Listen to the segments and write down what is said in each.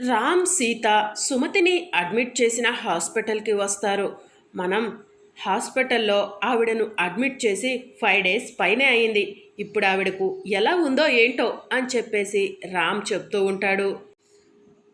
Ram Sita సుమతిని admit చేసిన హాస్పిటల్కి వస్తారు. మనం హాస్పిటల్లో ఆవిడను అడ్మిట్ చేసి ఫైవ్ డేస్ పైనే అయింది. ఇప్పుడు ఆవిడకు ఎలా ఉందో ఏంటో అని చెప్పేసి రామ్ చెప్తూ ఉంటాడు.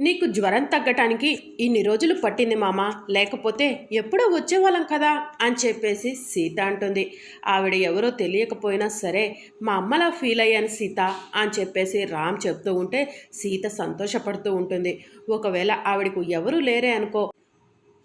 నీకు జ్వరం తగ్గటానికి ఇన్ని రోజులు పట్టింది మామ లేకపోతే ఎప్పుడో వచ్చేవాళ్ళం కదా అని చెప్పేసి సీత అంటుంది. ఆవిడ ఎవరో తెలియకపోయినా సరే మా అమ్మలా ఫీల్ అయ్యాను సీత అని చెప్పేసి రామ్ చెప్తూ ఉంటే సీత సంతోషపడుతూ ఉంటుంది. ఒకవేళ ఆవిడకు ఎవరు లేరే అనుకో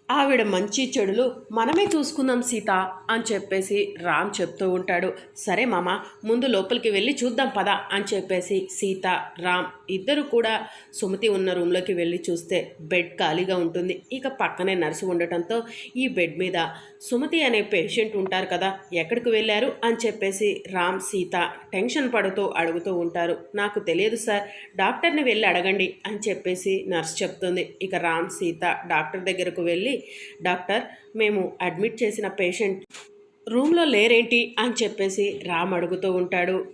ఆవిడ మంచి చెడులు మనమే చూసుకుందాం సీత అని చెప్పేసి రామ్ చెప్తూ ఉంటాడు. సరే మామ ముందు లోపలికి వెళ్ళి చూద్దాం పద అని చెప్పేసి సీత రామ్ ఇద్దరు కూడా సుమతి ఉన్న రూమ్లోకి వెళ్ళి చూస్తే బెడ్ ఖాళీగా ఉంటుంది. ఇక పక్కనే నర్సు ఉండటంతో ఈ బెడ్ మీద సుమతి అనే పేషెంట్ ఉంటారు కదా ఎక్కడికి వెళ్ళారు అని చెప్పేసి రామ్ సీత టెన్షన్ పడుతూ అడుగుతూ ఉంటారు. నాకు తెలియదు సార్ డాక్టర్ని వెళ్ళి అడగండి అని చెప్పేసి నర్స్ చెప్తుంది. ఇక రామ్ సీత డాక్టర్ దగ్గరకు వెళ్ళి డాక్టర్ మేము అడ్మిట్ చేసిన పేషెంట్ రూమ్లో లేరేంటి? అని చెప్పేసి రామ్ అడుగుతూ ఉంటాడు.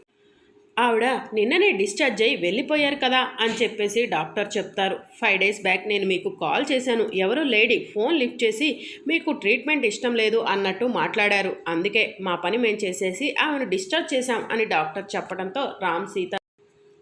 ఆవిడ నిన్ననే డిశ్చార్జ్ అయ్యి వెళ్ళిపోయారు కదా? అని చెప్పేసి డాక్టర్ చెప్తారు. ఫైవ్ డేస్ బ్యాక్ నేను మీకు కాల్ చేశాను. ఎవరో లేడీ ఫోన్ లిఫ్ట్ చేసి మీకు ట్రీట్మెంట్ ఇష్టం లేదు అన్నట్టు మాట్లాడారు. అందుకే మా పని మేము చేసేసి ఆమెను డిశ్చార్జ్ చేశాం అని డాక్టర్ చెప్పడంతో రామ్ సీత